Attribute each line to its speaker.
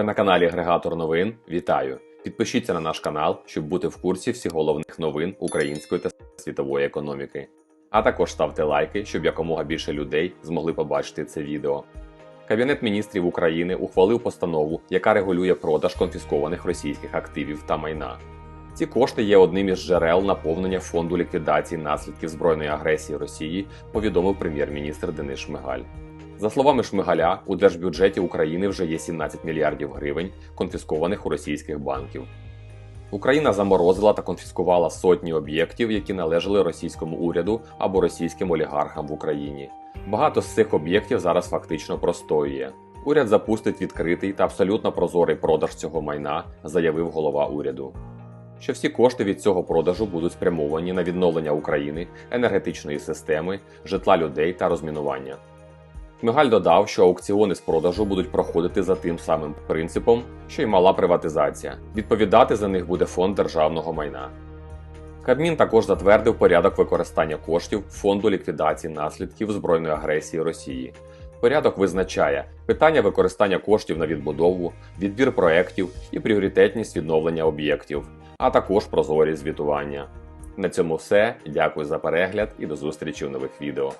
Speaker 1: Ви на каналі Агрегатор новин. Вітаю! Підпишіться на наш канал, щоб бути в курсі всіх головних новин української та світової економіки. А також ставте лайки, щоб якомога більше людей змогли побачити це відео. Кабінет міністрів України ухвалив постанову, яка регулює продаж конфіскованих російських активів та майна. Ці кошти є одним із джерел наповнення фонду ліквідації наслідків збройної агресії Росії, повідомив прем'єр-міністр Денис Шмигаль. За словами Шмигаля, у держбюджеті України вже є 17 мільярдів гривень, конфіскованих у російських банків. Україна заморозила та конфіскувала сотні об'єктів, які належали російському уряду або російським олігархам в Україні. Багато з цих об'єктів зараз фактично простоює. Уряд запустить відкритий та абсолютно прозорий продаж цього майна, заявив голова уряду. Що всі кошти від цього продажу будуть спрямовані на відновлення України, енергетичної системи, житла людей та розмінування. Мигаль додав, що аукціони з продажу будуть проходити за тим самим принципом, що й мала приватизація. Відповідати за них буде фонд державного майна. Кабмін також затвердив порядок використання коштів фонду ліквідації наслідків збройної агресії Росії. Порядок визначає питання використання коштів на відбудову, відбір проєктів і пріоритетність відновлення об'єктів, а також прозорі звітування. На цьому все. Дякую за перегляд і до зустрічі в нових відео.